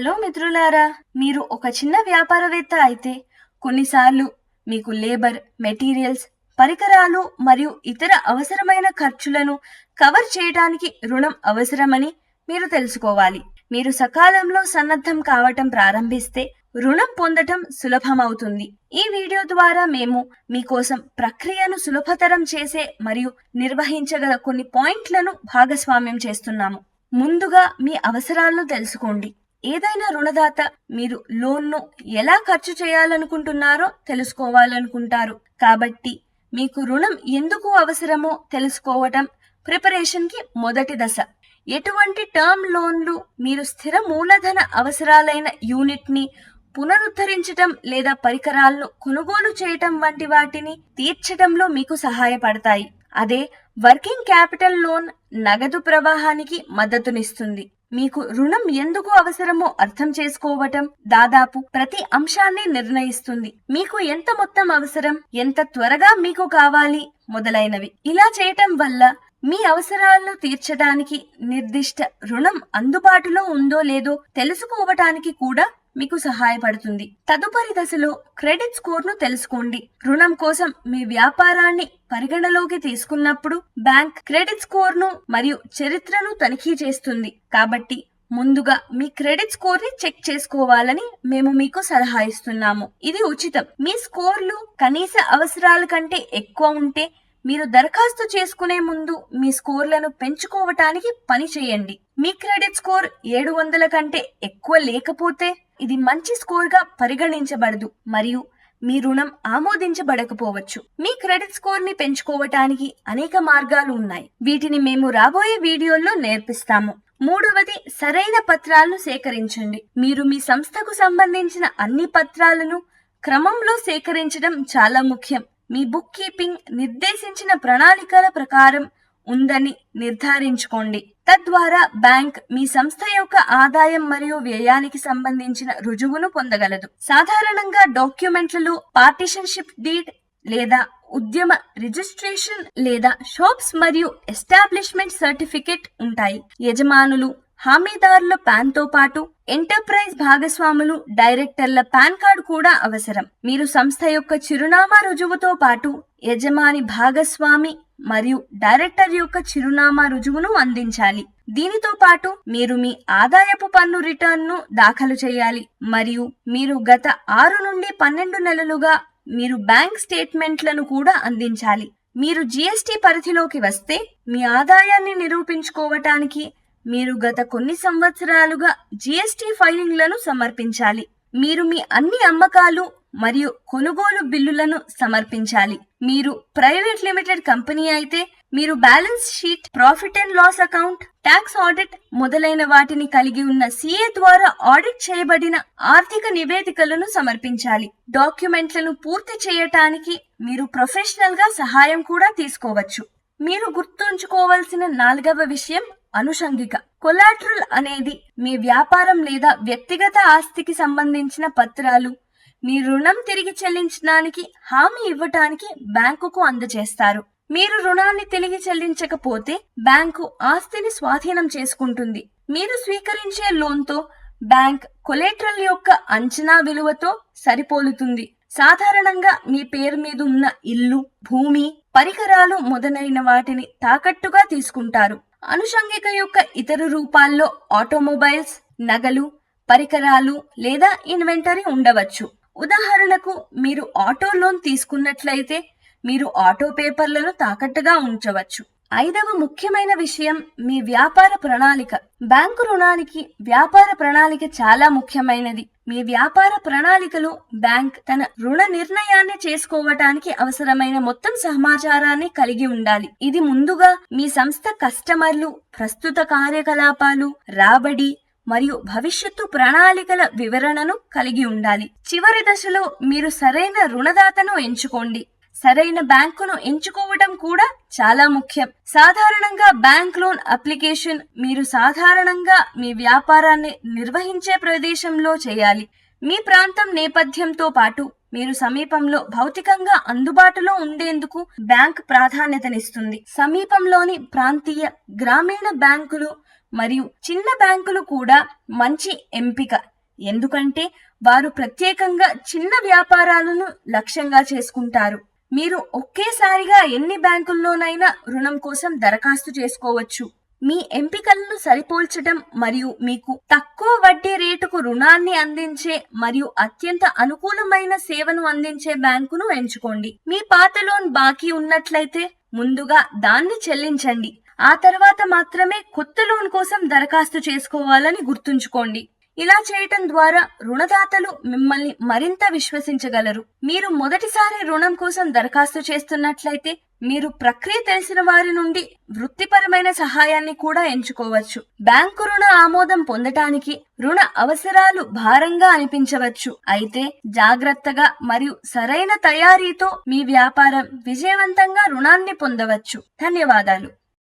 Hello మిత్రులారా మీరు ఒక చిన్న వ్యాపారవేత్త అయితే కొన్నిసార్లు మీకు లేబర్ మెటీరియల్స్ పరికరాలు మరియు ఇతర అవసరమైన ఖర్చులను కవర్ చేయడానికి రుణం అవసరమని మీరు తెలుసుకోవాలి. మీరు సకాలంలో సన్నద్ధం కావటం ప్రారంభిస్తే రుణం పొందటం సులభమవుతుంది. ఈ వీడియో ద్వారా మేము మీకోసం ప్రక్రియను సులభతరం చేసే మరియు నిర్వహించగల కొన్ని పాయింట్లను భాగస్వామ్యం చేస్తున్నాము. ముందుగా మీ అవసరాలను తెలుసుకోండి. ఏదైనా రుణదాత మీరు లోన్ను ఎలా ఖర్చు చేయాలనుకుంటున్నారో తెలుసుకోవాలనుకుంటారు. కాబట్టి మీకు రుణం ఎందుకు అవసరమో తెలుసుకోవటం ప్రిపరేషన్కి మొదటి దశ. ఎటువంటి టర్మ్ లోన్లు మీరు స్థిర మూలధన అవసరాలైన యూనిట్ని పునరుద్ధరించటం లేదా పరికరాలను కొనుగోలు చేయటం వంటి వాటిని తీర్చడంలో మీకు సహాయపడతాయి. అదే వర్కింగ్ క్యాపిటల్ లోన్ నగదు ప్రవాహానికి మద్దతునిస్తుంది. మీకు రుణం ఎందుకు అవసరమో అర్థం చేసుకోవటం దాదాపు ప్రతి అంశాన్ని నిర్ణయిస్తుంది. మీకు ఎంత మొత్తం అవసరం? ఎంత త్వరగా మీకు కావాలి? మొదలైనవి. ఇలా చేయటం వల్ల మీ అవసరాలను తీర్చడానికి నిర్దిష్ట రుణం అందుబాటులో ఉందో లేదో తెలుసుకోవటానికి కూడా మీకు సహాయపడుతుంది. తదుపరి దశలో క్రెడిట్ స్కోర్ను తెలుసుకోండి. రుణం కోసం మీ వ్యాపారాన్ని పరిగణలోకి తీసుకున్నప్పుడు బ్యాంక్ క్రెడిట్ స్కోర్ను మరియు చరిత్రను తనిఖీ చేస్తుంది. కాబట్టి ముందుగా మీ క్రెడిట్ స్కోర్ని చెక్ చేసుకోవాలని మేము మీకు సలహా ఇస్తున్నాము ఇది ఉచితం. మీ స్కోర్లు కనీస అవసరాల కంటే ఎక్కువ ఉంటే మీరు దరఖాస్తు చేసుకునే ముందు మీ స్కోర్లను పెంచుకోవటానికి పని చేయండి. మీ క్రెడిట్ స్కోర్ ఏడు వందల కంటే ఎక్కువ లేకపోతే ఇది మంచి స్కోర్గా పరిగణించబడదు మరియు మీ రుణం ఆమోదించబడకపోవచ్చు. మీ క్రెడిట్ స్కోర్ని పెంచుకోవటానికి అనేక మార్గాలు ఉన్నాయి. వీటిని మేము రాబోయే వీడియోల్లో నేర్పిస్తాము. మూడవది సరైన పత్రాలను సేకరించండి. మీరు మీ సంస్థకు సంబంధించిన అన్ని పత్రాలను క్రమంలో సేకరించడం చాలా ముఖ్యం. మీ బుక్ కీపింగ్ నిర్దేశించిన ప్రణాళికల ప్రకారం ఉందని నిర్ధారించుకోండి. తద్వారా బ్యాంక్ మీ సంస్థ యొక్క ఆదాయం మరియు వ్యయానికి సంబంధించిన రుజువును పొందగలదు. సాధారణంగా డాక్యుమెంట్లలో పార్టిషన్షిప్ డీడ్ లేదా ఉద్యమ రిజిస్ట్రేషన్ లేదా షాప్స్ మరియు ఎస్టాబ్లిష్మెంట్ సర్టిఫికెట్ ఉంటాయి. యజమానులు హామీదారుల పాన్తో పాటు ఎంటర్ప్రైజ్ భాగస్వాములు డైరెక్టర్ల పాన్ కార్డు కూడా అవసరం. మీరు సంస్థ యొక్క చిరునామా రుజువుతో పాటు యజమాని భాగస్వామి మరియు డైరెక్టర్ యొక్క చిరునామా రుజువును అందించాలి. దీనితో పాటు మీరు మీ ఆదాయపు పన్ను రిటర్న్ను దాఖలు చేయాలి. మరియు మీరు గత ఆరు నుండి పన్నెండు నెలలుగా మీరు బ్యాంక్ స్టేట్మెంట్లను కూడా అందించాలి. మీరు జీఎస్టీ పరిధిలోకి వస్తే మీ ఆదాయాన్ని నిరూపించుకోవటానికి మీరు గత కొన్ని సంవత్సరాలుగా జీఎస్టీ ఫైలింగ్లను సమర్పించాలి. మీరు మీ అన్ని అమ్మకాలు మరియు కొనుగోలు బిల్లులను సమర్పించాలి. మీరు ప్రైవేట్ లిమిటెడ్ కంపెనీ అయితే మీరు balance sheet profit and loss account tax audit మొదలైన వాటిని కలిగి ఉన్న సిఏ ద్వారా ఆడిట్ చేయబడిన ఆర్థిక నివేదికలను సమర్పించాలి. డాక్యుమెంట్లను పూర్తి చేయటానికి మీరు ప్రొఫెషనల్గా సహాయం కూడా తీసుకోవచ్చు. మీరు గుర్తుంచుకోవలసిన నాలుగవ విషయం అనుషంగిక. కొలాట్రల్ అనేది మీ వ్యాపారం లేదా వ్యక్తిగత ఆస్తికి సంబంధించిన పత్రాలు మీ రుణం తిరిగి చెల్లించడానికి హామీ ఇవ్వటానికి బ్యాంకుకు అందజేస్తారు. మీరు రుణాన్ని తిరిగి చెల్లించకపోతే బ్యాంకు ఆస్తిని స్వాధీనం చేసుకుంటుంది. మీరు స్వీకరించే లోన్తో బ్యాంక్ కొలేట్రల్ యొక్క అంచనా విలువతో సరిపోలుతుంది. సాధారణంగా మీ పేరు మీద ఉన్న ఇల్లు భూమి పరికరాలు మొదలైన వాటిని తాకట్టుగా తీసుకుంటారు. అనుషంగిక యొక్క ఇతర రూపాల్లో ఆటోమొబైల్స్ నగలు పరికరాలు లేదా ఇన్వెంటరీ ఉండవచ్చు. ఉదాహరణకు మీరు ఆటో లోన్ తీసుకున్నట్లయితే మీరు ఆటో పేపర్లను తాకట్టుగా ఉంచవచ్చు. ఐదవ ముఖ్యమైన విషయం మీ వ్యాపార ప్రణాళిక. బ్యాంకు రుణానికి వ్యాపార ప్రణాళిక చాలా ముఖ్యమైనది. మీ వ్యాపార ప్రణాళికలో బ్యాంక్ తన రుణ నిర్ణయాన్ని చేసుకోవటానికి అవసరమైన మొత్తం సమాచారాన్ని కలిగి ఉండాలి. ఇది ముందుగా మీ సంస్థ కస్టమర్లు ప్రస్తుత కార్యకలాపాలు రాబడి మరియు భవిష్యత్తు ప్రణాళికల వివరణను కలిగి ఉండాలి. చివరి దశలో మీరు సరైన రుణదాతను ఎంచుకోండి. సరైన బ్యాంకును ఎంచుకోవడం కూడా చాలా ముఖ్యం. సాధారణంగా బ్యాంక్ లోన్ అప్లికేషన్ మీరు సాధారణంగా మీ వ్యాపారాన్ని నిర్వహించే ప్రదేశంలో చేయాలి. మీ ప్రాంతం నేపథ్యంతో పాటు మీరు సమీపంలో భౌతికంగా అందుబాటులో ఉండేందుకు బ్యాంక్ ప్రాధాన్యతనిస్తుంది. సమీపంలోని ప్రాంతీయ గ్రామీణ బ్యాంకులు మరియు చిన్న బ్యాంకులు కూడా మంచి ఎంపిక. ఎందుకంటే వారు ప్రత్యేకంగా చిన్న వ్యాపారాలను లక్ష్యంగా చేసుకుంటారు. మీరు ఒకేసారిగా ఎన్ని బ్యాంకుల్లోనైనా రుణం కోసం దరఖాస్తు చేసుకోవచ్చు. మీ ఎంపికలను సరిపోల్చడం మరియు మీకు తక్కువ వడ్డీ రేటుకు రుణాన్ని అందించే మరియు అత్యంత అనుకూలమైన సేవను అందించే బ్యాంకును ఎంచుకోండి. మీ పాత లోన్ బాకీ ఉన్నట్లయితే ముందుగా దాన్ని చెల్లించండి. ఆ తర్వాత మాత్రమే కొత్త లోన్ కోసం దరఖాస్తు చేసుకోవాలని గుర్తుంచుకోండి. ఇలా చేయటం ద్వారా రుణదాతలు మిమ్మల్ని మరింత విశ్వసించగలరు. మీరు మొదటిసారి రుణం కోసం దరఖాస్తు చేస్తున్నట్లయితే మీరు ప్రక్రియ తెలిసిన వారి నుండి వృత్తిపరమైన సహాయాన్ని కూడా ఎంచుకోవచ్చు. బ్యాంకు రుణ ఆమోదం పొందటానికి రుణ అవసరాలు భారంగా అనిపించవచ్చు. అయితే జాగ్రత్తగా మరియు సరైన తయారీతో మీ వ్యాపారం విజయవంతంగా రుణాన్ని పొందవచ్చు. ధన్యవాదాలు.